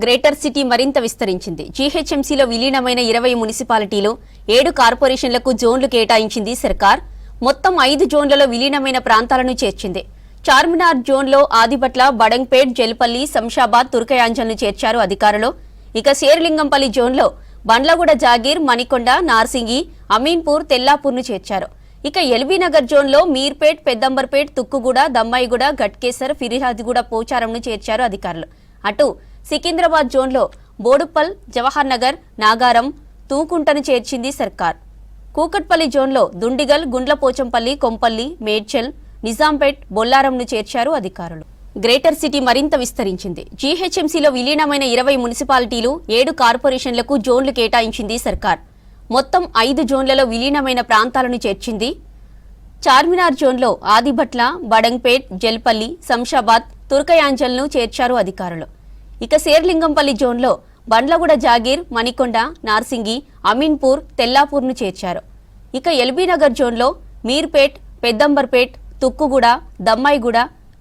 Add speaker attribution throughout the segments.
Speaker 1: Greater city మరింత విస్తరించింది. జీహెచ్ఎంసీలో విలీనమైన ఇరవై మున్సిపాలిటీలు ఏడు కార్పొరేషన్లకు జోన్లు కేటాయించింది సర్కార్. మొత్తం ఐదు జోన్లలో విలీనమైన ప్రాంతాలను చేర్చింది. చార్మినార్ జోన్లో ఆదిబట్ల బడంగ్పేట్ జల్పల్లి శంషాబాద్ తుర్కయాంజల్ను చేర్చారు అధికారులు. ఇక శేర్లింగంపల్లి జోన్లో బండ్లగూడ జాగీర్ మణికొండ నార్సింగి అమీన్పూర్ తెల్లాపూర్ను చేర్చారు. ఇక ఎల్బీనగర్ జోన్లో మీర్పేట్ పెద్దంబర్పేట్ తుక్కుగూడ దమ్మాయిగూడ గట్కేసర్ ఫిర్యాదిగూడ పోచారంను చేర్చారు అధికారులు. అటు సికింద్రాబాద్ జోన్లో బోడుప్పల్ జవహర్ నగర్ నాగారం తూకుంటను చేర్చింది సర్కార్. కూకట్పల్లి జోన్లో దుండిగల్ గుండ్లపోచంపల్లి కొంపల్లి మేడ్చల్ నిజాంపేట్ బొల్లారంను చేర్చారు అధికారులు. గ్రేటర్ సిటీ మరింత విస్తరించింది. జీహెచ్ఎంసీలో విలీనమైన ఇరవై మున్సిపాలిటీలు ఏడు కార్పొరేషన్లకు జోన్లు కేటాయించింది సర్కార్. మొత్తం ఐదు జోన్లలో విలీనమైన ప్రాంతాలను చేర్చింది చార్మినార్ జోన్లో ఆదిభట్ల బడంగ్పేట్ జల్పల్లి శంషాబాద్ తుర్కయాంజల్ను చేర్చారు అధికారులు. ఇక శేర్లింగంపల్లి జోన్లో బండ్లగూడ జాగీర్ మణికొండ నార్సింగి అమీన్పూర్ తెల్లాపూర్ను చేర్చారు. ఇక ఎల్బీనగర్ జోన్లో మీర్పేట్ పెద్దంబర్పేట్ తుక్కుగూడ దమ్మాయిగూడ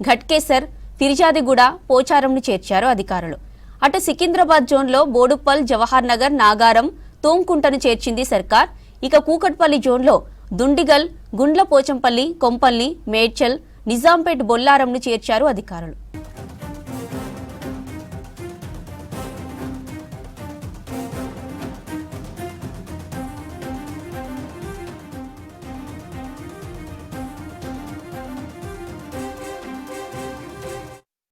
Speaker 1: ఘట్కేసర్ ఫిర్జాదిగూడ పోచారంను చేర్చారు అధికారులు. అటు సికింద్రాబాద్ జోన్లో బోడుప్పల్ జవహర్ నగర్ నాగారం తూంకుంటను చేర్చింది సర్కార్. ఇక కూకట్పల్లి జోన్లో దుండిగల్ గుండ్ల పోచంపల్లి కొంపల్లి మేడ్చల్ నిజాంపేట్ బొల్లారంను చేర్చారు అధికారులు.